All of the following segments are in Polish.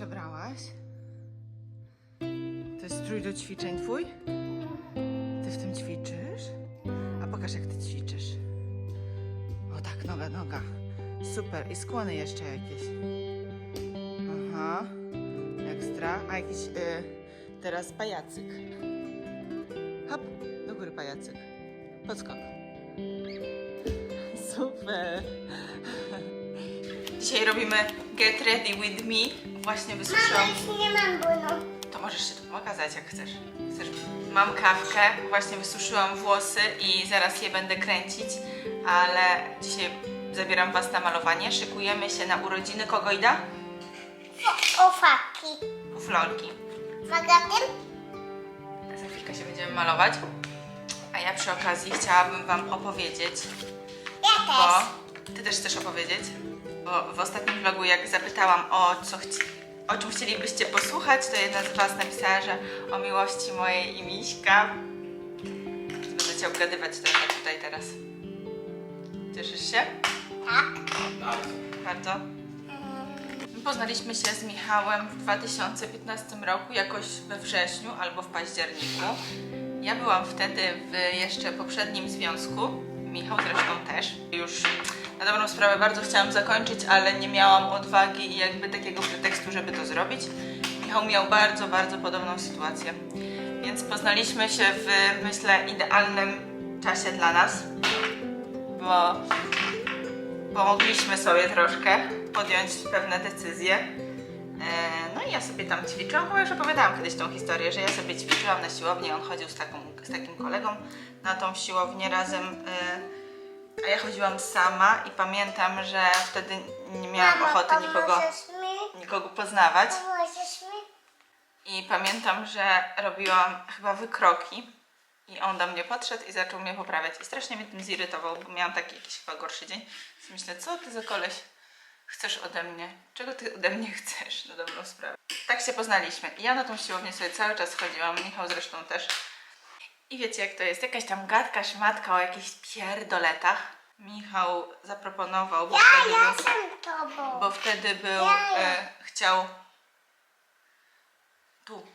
przebrałaś? To jest strój do ćwiczeń twój? Ty w tym ćwiczysz? A pokaż jak ty ćwiczysz. O tak, noga, noga. Super. I skłony jeszcze jakieś. Aha. Ekstra. A jakiś y, teraz pajacyk. Hop, do góry pajacyk. Podskok. Super. Dzisiaj robimy Get Ready With Me. Właśnie wysuszyłam. Mama, nie mam bólu. To możesz się tu pokazać jak chcesz. chcesz. Mam kawkę, właśnie wysuszyłam włosy i zaraz je będę kręcić, ale dzisiaj zabieram Was na malowanie. Szykujemy się na urodziny kogo Ida? O, faki. U Florki. Magatem? Za chwilkę się będziemy malować. A ja przy okazji chciałabym Wam opowiedzieć, Ja bo też. Ty też chcesz opowiedzieć? Bo w ostatnim vlogu jak zapytałam o co o czym chcielibyście posłuchać, to jedna z Was napisała, że o miłości mojej i Miśka. Będę Cię obgadywać trochę tutaj teraz. Cieszysz się? Tak. Bardzo. My Poznaliśmy się z Michałem w 2015 roku, jakoś we wrześniu albo w październiku. Ja byłam wtedy w jeszcze poprzednim związku, Michał zresztą też. Już na dobrą sprawę bardzo chciałam zakończyć, ale nie miałam odwagi i jakby takiego pretekstu, żeby to zrobić. Michał miał bardzo, bardzo podobną sytuację. Więc poznaliśmy się w, myślę, idealnym czasie dla nas, bo pomogliśmy sobie troszkę podjąć pewne decyzje. E, No i ja sobie tam ćwiczyłam, bo już opowiadałam kiedyś tą historię, że ja sobie ćwiczyłam na siłowni, on chodził z, taką, z takim kolegą na tą siłownię razem, e, a ja chodziłam sama i pamiętam, że wtedy nie miałam Mamo, ochoty nikogo, pomożesz mi? nikogo poznawać. Pomożesz mi? I pamiętam, że robiłam chyba wykroki i on do mnie podszedł i zaczął mnie poprawiać. I strasznie mnie tym zirytował, bo miałam taki jakiś chyba gorszy dzień. Więc myślę, co ty za koleś chcesz ode mnie? Czego ty ode mnie chcesz na dobrą sprawę? Tak się poznaliśmy. I ja na tą siłownię sobie cały czas chodziłam, Michał zresztą też. I wiecie jak to jest? Jakaś tam gadka, szmatka o jakichś pierdoletach. Michał zaproponował, bo wtedy Ja był, jestem tobą. bo wtedy był Ja. e, chciał tu,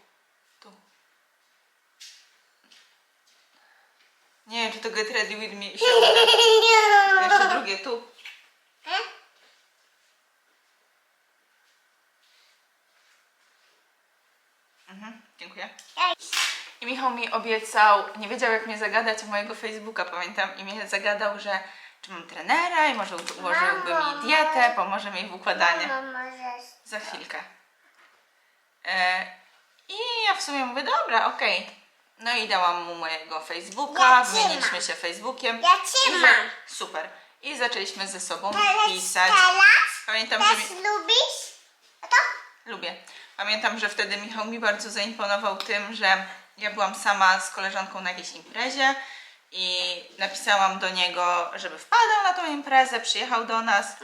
tu. Nie wiem, czy to Get Ready With Me się uda. A Jeszcze drugie, tu. E? Mhm, dziękuję. Ej, I Michał mi obiecał, nie wiedział jak mnie zagadać o mojego Facebooka, pamiętam, i mnie zagadał, że czy mam trenera i może ułożyłby mi dietę, pomoże mi w układaniu. Za chwilkę. E, I ja w sumie mówię, dobra, okej. No i dałam mu mojego Facebooka, Ja wymieniliśmy trzymam. się Facebookiem. Ja I trzymam. za- Super. I zaczęliśmy ze sobą Teraz, pisać. teraz Pamiętam, że mi... lubisz? A to? lubię. Pamiętam, że wtedy Michał mi bardzo zaimponował tym, że ja byłam sama z koleżanką na jakiejś imprezie i napisałam do niego, żeby wpadał na tą imprezę, przyjechał do nas.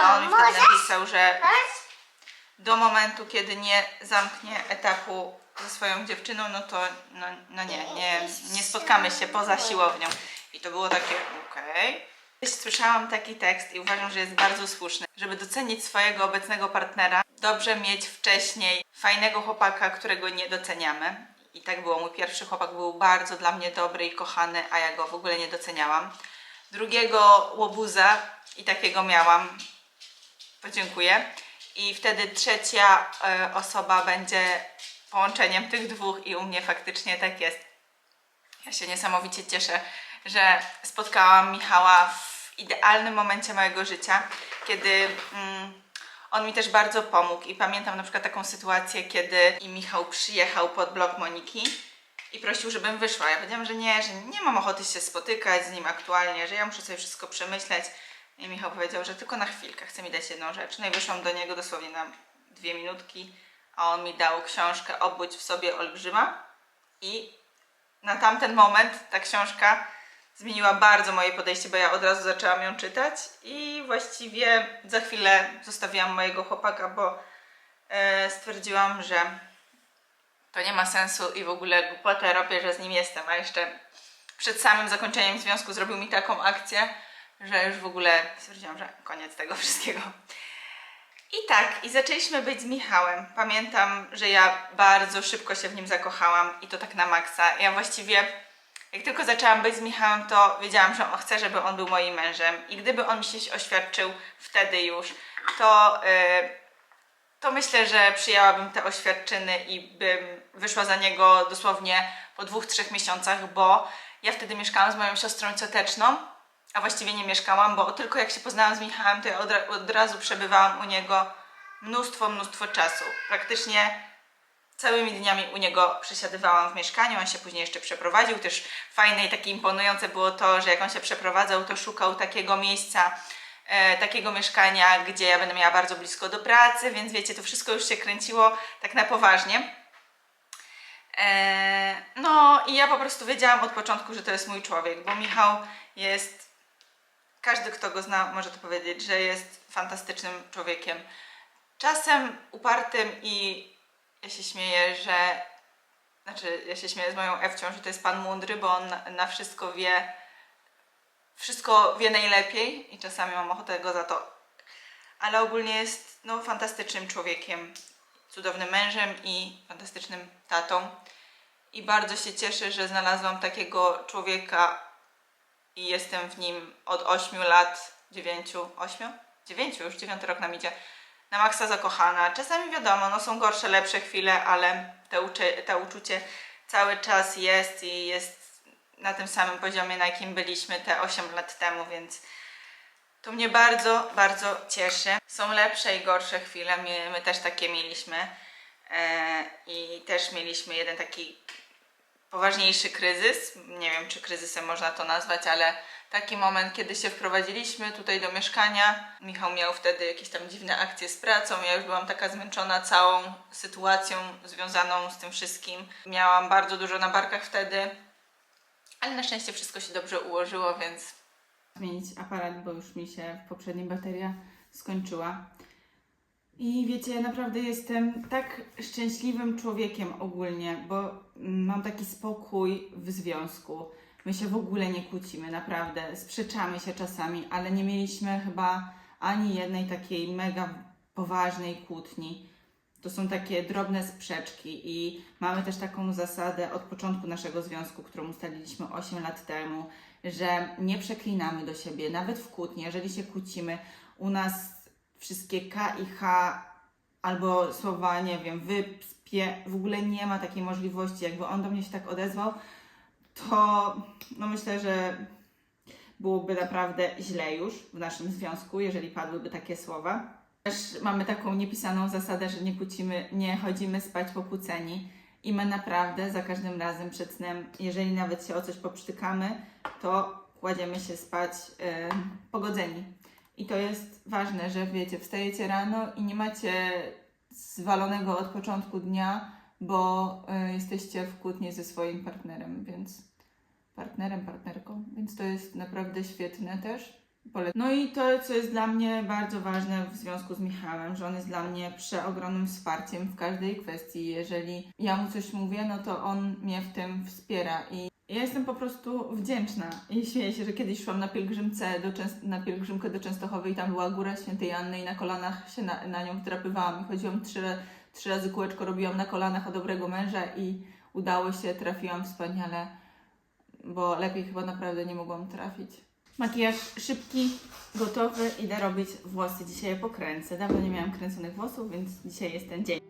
A on mi wtedy napisał, że do momentu, kiedy nie zamknie etapu ze swoją dziewczyną, no to no, no nie, nie, nie spotkamy się poza siłownią. I to było takie, okej. Słyszałam taki tekst i uważam, że jest bardzo słuszny. Żeby docenić swojego obecnego partnera, dobrze mieć wcześniej fajnego chłopaka, którego nie doceniamy. I tak było. Mój pierwszy chłopak był bardzo dla mnie dobry i kochany, a ja go w ogóle nie doceniałam. Drugiego łobuza i takiego miałam, podziękuję. I wtedy trzecia e, osoba będzie połączeniem tych dwóch i u mnie faktycznie tak jest. Ja się niesamowicie cieszę, że spotkałam Michała w idealnym momencie mojego życia, kiedy mm, on mi też bardzo pomógł i pamiętam na przykład taką sytuację, kiedy i Michał przyjechał pod blok Moniki i prosił, żebym wyszła. Ja powiedziałam, że nie, że nie mam ochoty się spotykać z nim aktualnie, że ja muszę sobie wszystko przemyśleć. I Michał powiedział, że tylko na chwilkę, chce mi dać jedną rzecz. No i wyszłam do niego dosłownie na dwie minutki, a on mi dał książkę Obudź w sobie olbrzyma i na tamten moment ta książka zmieniła bardzo moje podejście, bo ja od razu zaczęłam ją czytać i właściwie za chwilę zostawiłam mojego chłopaka, bo e, stwierdziłam, że to nie ma sensu i w ogóle głupotę robię, że z nim jestem, a jeszcze przed samym zakończeniem związku zrobił mi taką akcję, że już w ogóle stwierdziłam, że koniec tego wszystkiego. I tak, i zaczęliśmy być z Michałem. Pamiętam, że ja bardzo szybko się w nim zakochałam i to tak na maksa. Ja właściwie, jak tylko zaczęłam być z Michałem, to wiedziałam, że on chce, żeby on był moim mężem. I gdyby on mi się oświadczył wtedy już, to, yy, to myślę, że przyjęłabym te oświadczyny i bym wyszła za niego dosłownie po dwóch, trzech miesiącach, bo ja wtedy mieszkałam z moją siostrą cioteczną, a właściwie nie mieszkałam, bo tylko jak się poznałam z Michałem, to ja od, od razu przebywałam u niego mnóstwo, mnóstwo czasu. Praktycznie całymi dniami u niego przesiadywałam w mieszkaniu, on się później jeszcze przeprowadził. Też fajne i takie imponujące było to, że jak on się przeprowadzał, to szukał takiego miejsca, e, takiego mieszkania, gdzie ja będę miała bardzo blisko do pracy, więc wiecie, to wszystko już się kręciło tak na poważnie. E, no i ja po prostu wiedziałam od początku, że to jest mój człowiek, bo Michał jest każdy, kto go zna, może to powiedzieć, że jest fantastycznym człowiekiem. Czasem upartym i ja się śmieję, że. Znaczy, ja się śmieję z moją Ewcią, że to jest pan mądry, bo on na, wszystko wie. Wszystko wie najlepiej i czasami mam ochotę go za to. Ale ogólnie jest no, fantastycznym człowiekiem, cudownym mężem i fantastycznym tatą. I bardzo się cieszę, że znalazłam takiego człowieka, i jestem w nim od 8 lat, 9, 8? 9 już, 9 rok nam idzie, na maksa zakochana. Czasami wiadomo, no są gorsze, lepsze chwile, ale te, ucze, te uczucie cały czas jest i jest na tym samym poziomie, na jakim byliśmy te 8 lat temu, więc to mnie bardzo, bardzo cieszy. Są lepsze i gorsze chwile, my, my też takie mieliśmy e, i też mieliśmy jeden taki poważniejszy kryzys. Nie wiem, czy kryzysem można to nazwać, ale taki moment, kiedy się wprowadziliśmy tutaj do mieszkania. Michał miał wtedy jakieś tam dziwne akcje z pracą. Ja już byłam taka zmęczona całą sytuacją związaną z tym wszystkim. Miałam bardzo dużo na barkach wtedy, ale na szczęście wszystko się dobrze ułożyło, więc. Zmienić aparat, bo już mi się poprzednia bateria skończyła. I wiecie, naprawdę jestem tak szczęśliwym człowiekiem ogólnie, bo mam taki spokój w związku. My się w ogóle nie kłócimy, naprawdę. Sprzeczamy się czasami, ale nie mieliśmy chyba ani jednej takiej mega poważnej kłótni. To są takie drobne sprzeczki i mamy też taką zasadę od początku naszego związku, którą ustaliliśmy 8 lat temu, że nie przeklinamy do siebie, nawet w kłótni, jeżeli się kłócimy, u nas wszystkie K i H albo słowa, nie wiem, wy, Pie w ogóle nie ma takiej możliwości. Jakby on do mnie się tak odezwał, to no myślę, że byłoby naprawdę źle już w naszym związku, jeżeli padłyby takie słowa. Też mamy taką niepisaną zasadę, że nie kłócimy, nie chodzimy spać pokłóceni i my naprawdę za każdym razem przed snem, jeżeli nawet się o coś poprztykamy, to kładziemy się spać e, pogodzeni. I to jest ważne, że wiecie, wstajecie rano i nie macie zwalonego od początku dnia, bo y, jesteście w kłótni ze swoim partnerem, więc partnerem, partnerką, więc to jest naprawdę świetne też. No i to, co jest dla mnie bardzo ważne w związku z Michałem, że on jest dla mnie przeogromnym wsparciem w każdej kwestii. Jeżeli ja mu coś mówię, no to on mnie w tym wspiera i ja jestem po prostu wdzięczna i śmieję się, że kiedyś szłam na pielgrzymce do Częst- na pielgrzymkę do Częstochowy i tam była góra świętej Anny i na kolanach się na, na nią wdrapywałam i chodziłam trzy, trzy razy kółeczko, robiłam na kolanach o dobrego męża i udało się, trafiłam wspaniale, bo lepiej chyba naprawdę nie mogłam trafić. Makijaż szybki, gotowy, idę robić włosy. Dzisiaj je pokręcę. Dawno nie miałam kręconych włosów, więc dzisiaj jest ten dzień.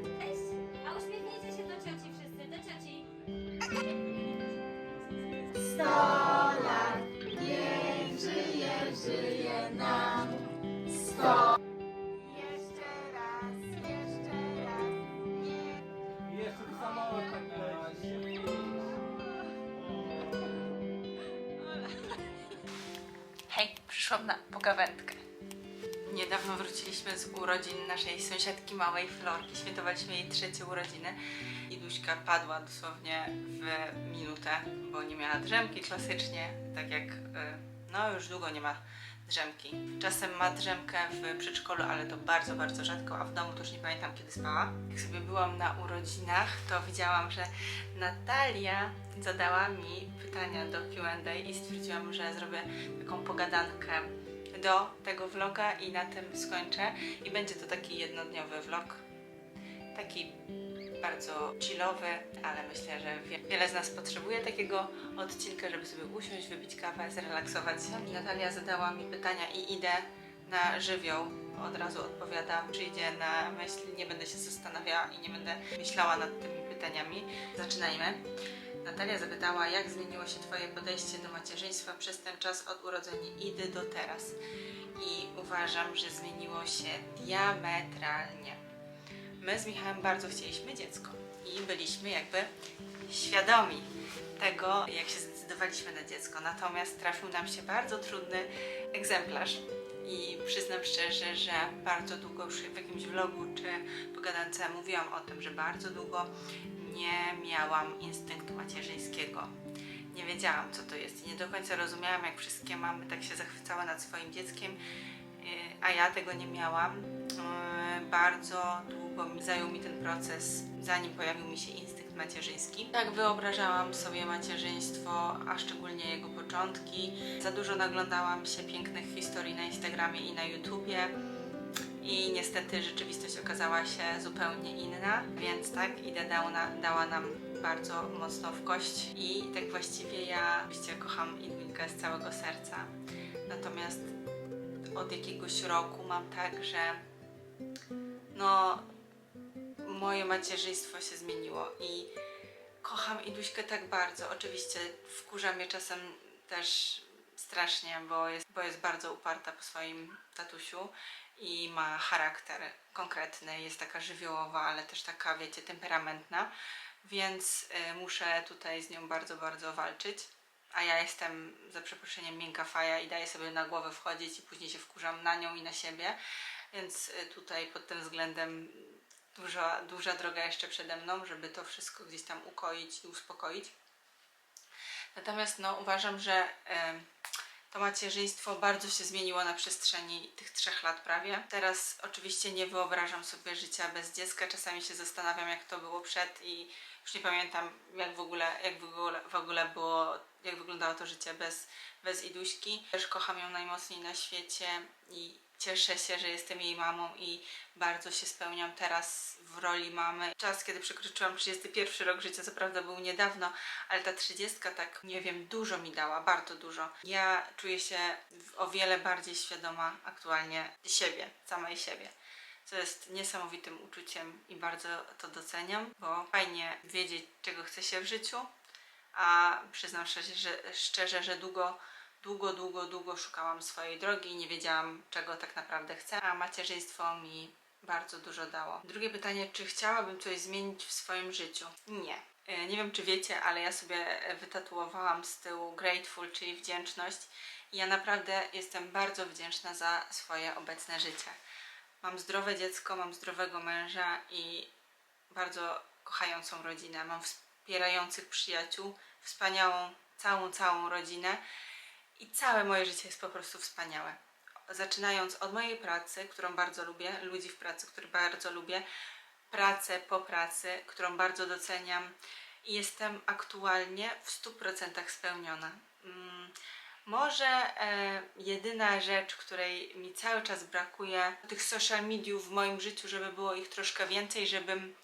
urodzin naszej sąsiadki małej Florki. Świętowaliśmy jej trzecie urodziny i Duśka padła dosłownie w minutę, bo nie miała drzemki klasycznie, tak jak y, no już długo nie ma drzemki. Czasem ma drzemkę w przedszkolu, ale to bardzo, bardzo rzadko, a w domu to już nie pamiętam kiedy spała. Jak sobie byłam na urodzinach, to widziałam, że Natalia zadała mi pytania do Q&A i stwierdziłam, że zrobię taką pogadankę do tego vloga i na tym skończę. I będzie to taki jednodniowy vlog. Taki bardzo chillowy, ale myślę, że wie, wiele z nas potrzebuje takiego odcinka, żeby sobie usiąść, wypić kawę, zrelaksować się. Natalia zadała mi pytania i idę na żywioł. Od razu odpowiadam, przyjdzie na myśl, nie będę się zastanawiała i nie będę myślała nad tymi pytaniami. Zaczynajmy. Natalia zapytała, jak zmieniło się Twoje podejście do macierzyństwa przez ten czas od urodzenia Idy do teraz. I uważam, że zmieniło się diametralnie. My z Michałem bardzo chcieliśmy dziecko i byliśmy jakby świadomi tego, jak się zdecydowaliśmy na dziecko. Natomiast trafił nam się bardzo trudny egzemplarz. I przyznam szczerze, że bardzo długo już w jakimś vlogu czy pogadance mówiłam o tym, że bardzo długo nie miałam instynktu macierzyńskiego. Nie wiedziałam, co to jest i nie do końca rozumiałam, jak wszystkie mamy tak się zachwycały nad swoim dzieckiem, yy, a ja tego nie miałam. Yy, Bardzo długo zajął mi ten proces, zanim pojawił mi się instynkt macierzyński. Tak wyobrażałam sobie macierzyństwo, a szczególnie jego początki. Za dużo naglądałam się pięknych historii na Instagramie i na YouTubie. I niestety rzeczywistość okazała się zupełnie inna, więc tak, Ida dała, na, dała nam bardzo mocno w kość i tak właściwie ja oczywiście kocham Idwinkę z całego serca. Natomiast od jakiegoś roku mam tak, że no moje macierzyństwo się zmieniło i kocham Iduśkę tak bardzo. Oczywiście wkurza mnie czasem też strasznie, bo jest, bo jest bardzo uparta po swoim tatusiu i ma charakter konkretny, jest taka żywiołowa, ale też taka, wiecie, temperamentna, więc y, muszę tutaj z nią bardzo, bardzo walczyć. A ja jestem, za przeproszeniem, miękka faja i daję sobie na głowę wchodzić i później się wkurzam na nią i na siebie, więc y, tutaj pod tym względem duża, duża droga jeszcze przede mną, żeby to wszystko gdzieś tam ukoić i uspokoić. Natomiast no, uważam, że em, to macierzyństwo bardzo się zmieniło na przestrzeni tych trzech lat prawie. Teraz oczywiście nie wyobrażam sobie życia bez dziecka. Czasami się zastanawiam, jak to było przed i już nie pamiętam, jak w ogóle, jak w ogóle, w ogóle było, jak wyglądało to życie bez, bez Iduśki. Też kocham ją najmocniej na świecie i cieszę się, że jestem jej mamą i bardzo się spełniam teraz w roli mamy. Czas, kiedy przekroczyłam 31 rok życia, co prawda był niedawno, ale ta 30 tak, nie wiem, dużo mi dała, bardzo dużo. Ja czuję się o wiele bardziej świadoma aktualnie siebie, samej siebie. Co jest niesamowitym uczuciem i bardzo to doceniam, bo fajnie wiedzieć, czego chce się w życiu, a przyznam szczerze, że, szczerze, że długo, długo, długo, długo szukałam swojej drogi i nie wiedziałam, czego tak naprawdę chcę, a macierzyństwo mi bardzo dużo dało. Drugie pytanie, czy chciałabym coś zmienić w swoim życiu? Nie. E, Nie wiem, czy wiecie, ale ja sobie wytatuowałam z tyłu grateful, czyli wdzięczność. I ja naprawdę jestem bardzo wdzięczna za swoje obecne życie. Mam zdrowe dziecko, mam zdrowego męża i bardzo kochającą rodzinę. Mam wspierających przyjaciół, wspaniałą, całą, całą rodzinę i całe moje życie jest po prostu wspaniałe. Zaczynając od mojej pracy, którą bardzo lubię, ludzi w pracy, które bardzo lubię, pracę po pracy, którą bardzo doceniam i jestem aktualnie w 100% spełniona. Mm, Może e, jedyna rzecz, której mi cały czas brakuje, tych social mediów w moim życiu, żeby było ich troszkę więcej, żebym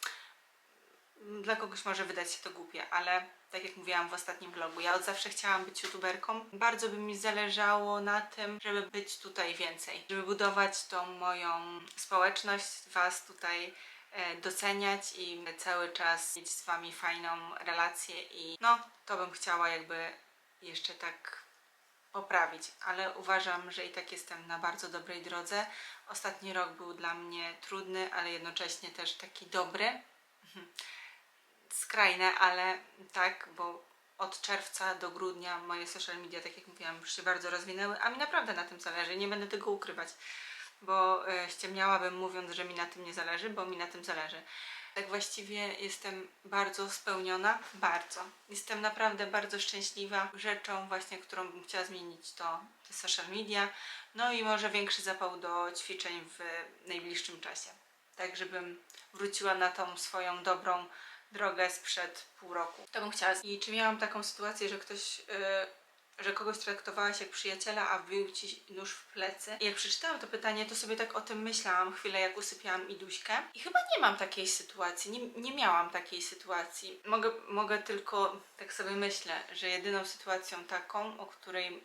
dla kogoś może wydać się to głupie, ale tak jak mówiłam w ostatnim vlogu, ja od zawsze chciałam być youtuberką. Bardzo by mi zależało na tym, żeby być tutaj więcej, żeby budować tą moją społeczność, Was tutaj e, doceniać i cały czas mieć z Wami fajną relację i no, to bym chciała jakby jeszcze tak poprawić, ale uważam, że i tak jestem na bardzo dobrej drodze. Ostatni rok był dla mnie trudny, ale jednocześnie też taki dobry skrajne, ale tak, bo od czerwca do grudnia moje social media, tak jak mówiłam, już się bardzo rozwinęły, a mi naprawdę na tym zależy, nie będę tego ukrywać, bo e, ściemniałabym mówiąc, że mi na tym nie zależy, bo mi na tym zależy. Tak właściwie jestem bardzo spełniona, bardzo. Jestem naprawdę bardzo szczęśliwa. Rzeczą właśnie, którą bym chciała zmienić to social media, no i może większy zapał do ćwiczeń w najbliższym czasie. Tak, żebym wróciła na tą swoją dobrą drogę sprzed pół roku. To bym chciała. I czy miałam taką sytuację, że ktoś, yy, że kogoś traktowałaś jak przyjaciela, a wbił ci nóż w plecy? I jak przeczytałam to pytanie, to sobie tak o tym myślałam chwilę, jak usypiałam Iduśkę. I chyba nie mam takiej sytuacji, nie, nie miałam takiej sytuacji. Mogę, mogę tylko, tak sobie myślę, że jedyną sytuacją taką, o której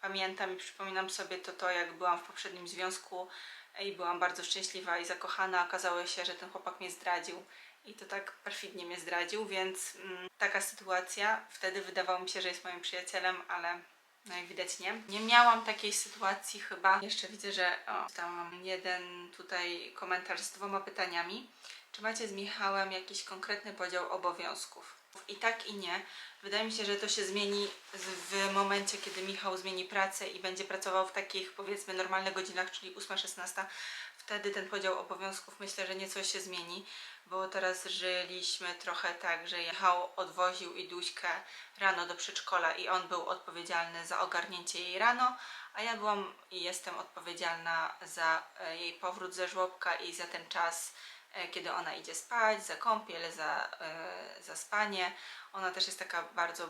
pamiętam i przypominam sobie, to to, jak byłam w poprzednim związku i byłam bardzo szczęśliwa i zakochana. Okazało się, że ten chłopak mnie zdradził i to tak perfidnie mnie zdradził, więc mm, taka sytuacja wtedy wydawało mi się, że jest moim przyjacielem, ale no jak widać nie. Nie miałam takiej sytuacji chyba. Jeszcze widzę, że o, dostałam jeden tutaj komentarz z dwoma pytaniami. Czy macie z Michałem jakiś konkretny podział obowiązków? I tak i nie. Wydaje mi się, że to się zmieni w momencie, kiedy Michał zmieni pracę i będzie pracował w takich powiedzmy normalnych godzinach, czyli 8-16. Wtedy ten podział obowiązków myślę, że nieco się zmieni, bo teraz żyliśmy trochę tak, że Michał odwoził Iduśkę rano do przedszkola i on był odpowiedzialny za ogarnięcie jej rano, a ja byłam i jestem odpowiedzialna za e, jej powrót ze żłobka i za ten czas e, kiedy ona idzie spać, za kąpiel, za, e, za spanie. Ona też jest taka bardzo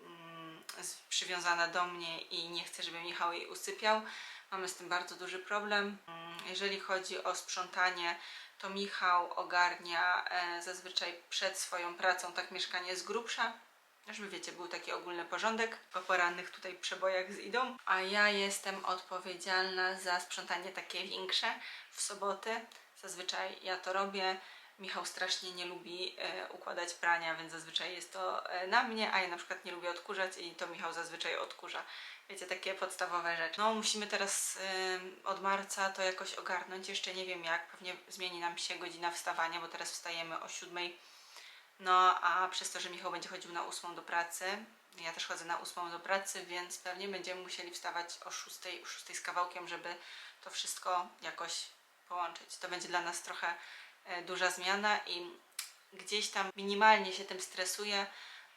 mm, przywiązana do mnie i nie chce, żeby Michał jej usypiał. Mamy z tym bardzo duży problem. Mm, Jeżeli chodzi o sprzątanie, to Michał ogarnia e, zazwyczaj przed swoją pracą tak mieszkanie z grubsza. Żeby wiecie, był taki ogólny porządek po porannych tutaj przebojach z Idą. A ja jestem odpowiedzialna za sprzątanie takie większe w soboty. Zazwyczaj ja to robię. Michał strasznie nie lubi e, układać prania, więc zazwyczaj jest to e, na mnie, a ja na przykład nie lubię odkurzać i to Michał zazwyczaj odkurza. Wiecie, takie podstawowe rzeczy. No, musimy teraz ym, od marca to jakoś ogarnąć. Jeszcze nie wiem jak. Pewnie zmieni nam się godzina wstawania, bo teraz wstajemy o siódmej. No, a przez to, że Michał będzie chodził na ósmą do pracy, ja też chodzę na ósmą do pracy, więc pewnie będziemy musieli wstawać o szóstej, o szóstej z kawałkiem, żeby to wszystko jakoś połączyć. To będzie dla nas trochę e, duża zmiana i gdzieś tam minimalnie się tym stresuję,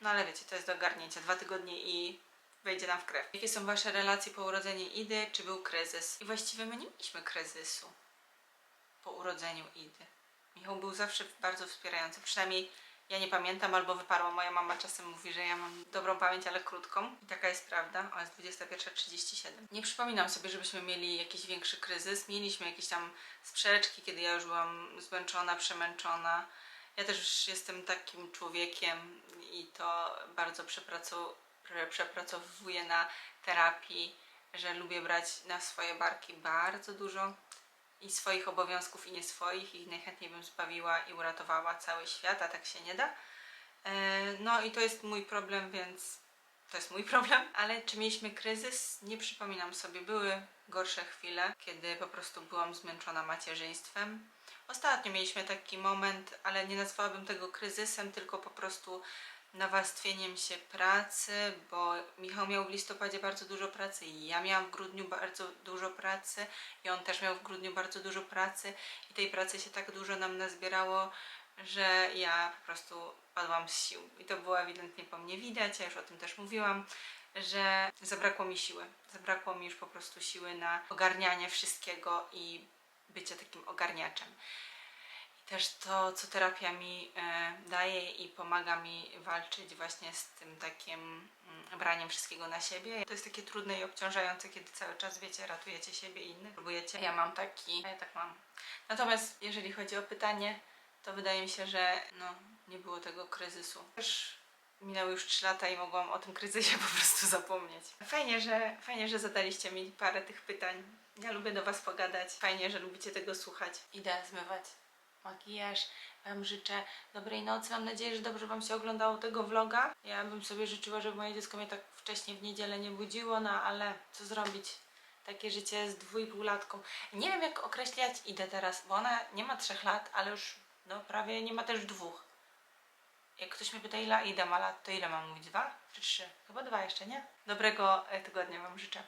No ale wiecie, to jest do ogarnięcia. Dwa tygodnie i wejdzie nam w krew. Jakie są Wasze relacje po urodzeniu Idy? Czy był kryzys? I właściwie my nie mieliśmy kryzysu po urodzeniu Idy. Michał był zawsze bardzo wspierający. Przynajmniej ja nie pamiętam albo wyparło. Moja mama czasem mówi, że ja mam dobrą pamięć, ale krótką. I taka jest prawda. O, jest 21.37. Nie przypominam sobie, żebyśmy mieli jakiś większy kryzys. Mieliśmy jakieś tam sprzeczki, kiedy ja już byłam zmęczona, przemęczona. Ja też jestem takim człowiekiem i to bardzo przepracowuję na terapii, że lubię brać na swoje barki bardzo dużo i swoich obowiązków i nie swoich i najchętniej bym zbawiła i uratowała cały świat, a tak się nie da. E, No i to jest mój problem, więc to jest mój problem. Ale czy mieliśmy kryzys? Nie przypominam sobie. Były gorsze chwile, kiedy po prostu byłam zmęczona macierzyństwem. Ostatnio mieliśmy taki moment, ale nie nazwałabym tego kryzysem, tylko po prostu nawarstwieniem się pracy, bo Michał miał w listopadzie bardzo dużo pracy i ja miałam w grudniu bardzo dużo pracy i on też miał w grudniu bardzo dużo pracy i tej pracy się tak dużo nam nazbierało, że ja po prostu padłam z sił. I to było ewidentnie po mnie widać, ja już o tym też mówiłam, że zabrakło mi siły. Zabrakło mi już po prostu siły na ogarnianie wszystkiego i bycie takim ogarniaczem. Też to, co terapia mi e, daje i pomaga mi walczyć właśnie z tym takim mm, braniem wszystkiego na siebie. To jest takie trudne i obciążające, kiedy cały czas, wiecie, ratujecie siebie i innych, próbujecie. Ja mam taki, ja tak mam. Natomiast jeżeli chodzi o pytanie, to wydaje mi się, że no, nie było tego kryzysu. Też minęły już 3 lata i mogłam o tym kryzysie po prostu zapomnieć. Fajnie, że, fajnie, że zadaliście mi parę tych pytań. Ja lubię do Was pogadać. Fajnie, że lubicie tego słuchać. Idę zmywać makijaż. Wam życzę dobrej nocy. Mam nadzieję, że dobrze Wam się oglądało tego vloga. Ja bym sobie życzyła, żeby moje dziecko mnie tak wcześnie w niedzielę nie budziło, no ale co zrobić? Takie życie z dwójpółlatką. Nie wiem, jak określać Idę teraz, bo ona nie ma trzech lat, ale już no, prawie nie ma też dwóch. Jak ktoś mnie pyta, ile Ida ma lat, to ile mam mówić? Dwa czy trzy? Chyba dwa jeszcze, nie? Dobrego e, tygodnia Wam życzę.